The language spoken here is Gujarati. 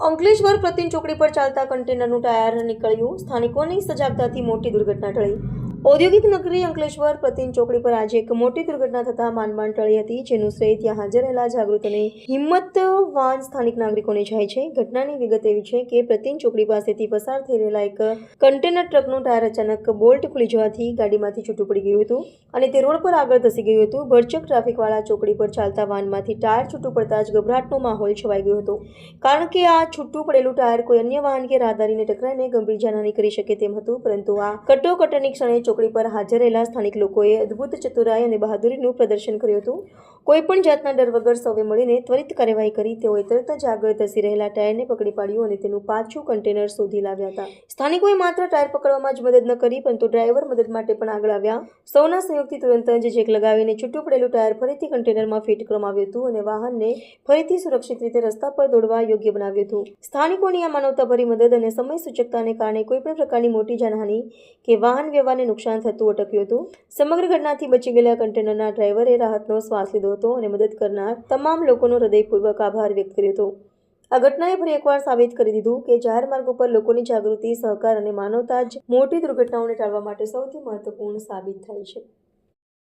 અંકલેશ્વર પ્રતિન ચોકડી પર ચાલતા કન્ટેનરનું ટાયર નીકળ્યું. સ્થાનિકોની સજાગતાથી મોટી દુર્ઘટના ટળી. ઔદ્યોગિક નગરી અંકલેશ્વર પ્રતિન ચોકડી પર આજે એક મોટી દુર્ઘટના થતા માંડમાંડ ટળી હતી, જેનું શ્રેય ત્યાં હાજર રહેલા જાગૃત અને હિંમતવાન સ્થાનિક નાગરિકોને જાય છે. ઘટનાની વિગત એવી છે કે પ્રતિન ચોકડી પાસેથી પસાર થઈ રહેલા એક કન્ટેનર ટ્રકનું ટાયર અચાનક બોલ્ટ ખુલી જવાથી ગાડીમાંથી છૂટું પડી ગયું હતું અને તે રોડ પર આગળ ધસી ગયું હતું. ભરચક ટ્રાફિકવાળા ચોકડી પર ચાલતા વાનમાંથી ટાયર છૂટું પડતા જ ગભરાટનો માહોલ છવાઈ ગયો હતો. કારણ કે આ છૂટું પડેલું ટાયર કોઈ અન્ય વાહન કે રાહદારીને ટકરાઈને ગંભીર જાનહાની કરી શકે તેમ હતું, પરંતુ આ કટોકટની ક્ષણે ચોકડી પર હાજર રહેલા સ્થાનિક લોકોએ અદ્ભુત ચતુરાઈ અને બહાદુરીનું પ્રદર્શન કર્યું હતું. કોઈ પણ જાતના ડર વગર સૌએ મળીને ત્વરિત કાર્યવાહી કરી તેઓએ તરત જ આગળ ધસી રહેલા ટાયરને પકડી પાડ્યું અને તેનું પાછું કન્ટેનર શોધી લાવ્યા હતા. સ્થાનિકોએ માત્ર ટાયર પકડવામાં જ મદદ ન કરી, પરંતુ ડ્રાઈવર મદદ માટે પણ આગળ આવ્યા. સૌના સહયોગથી તુરંત જ ચેક લગાવીને છૂટું પડેલું ટાયર ફરીથી કન્ટેનરમાં ફિટ કરવામાં આવ્યું હતું અને વાહનને ફરીથી સુરક્ષિત રીતે રસ્તા પર દોડવા યોગ્ય બનાવ્યું હતું. સ્થાનિકોની આ માનવતાભરી મદદ અને સમય સૂચકતાને કારણે કોઈપણ પ્રકારની મોટી જાનહાની કે વાહન વ્યવહારને નુકસાન થતું અટક્યું હતું. સમગ્ર ઘટનાથી બચી ગયેલા કન્ટેનરના ડ્રાઈવરે રાહતનો શ્વાસ લીધો હતો અને મદદ કરનાર તમામ લોકોનો હૃદયપૂર્વક આભાર વ્યક્ત કર્યો હતો. આ ઘટનાએ ફરી એકવાર સાબિત કરી દીધું કે જાહેર માર્ગ ઉપર લોકોની જાગૃતિ, સહકાર અને માનવતા જ મોટી દુર્ઘટનાઓને ટાળવા માટે સૌથી મહત્વપૂર્ણ સાબિત થાય છે.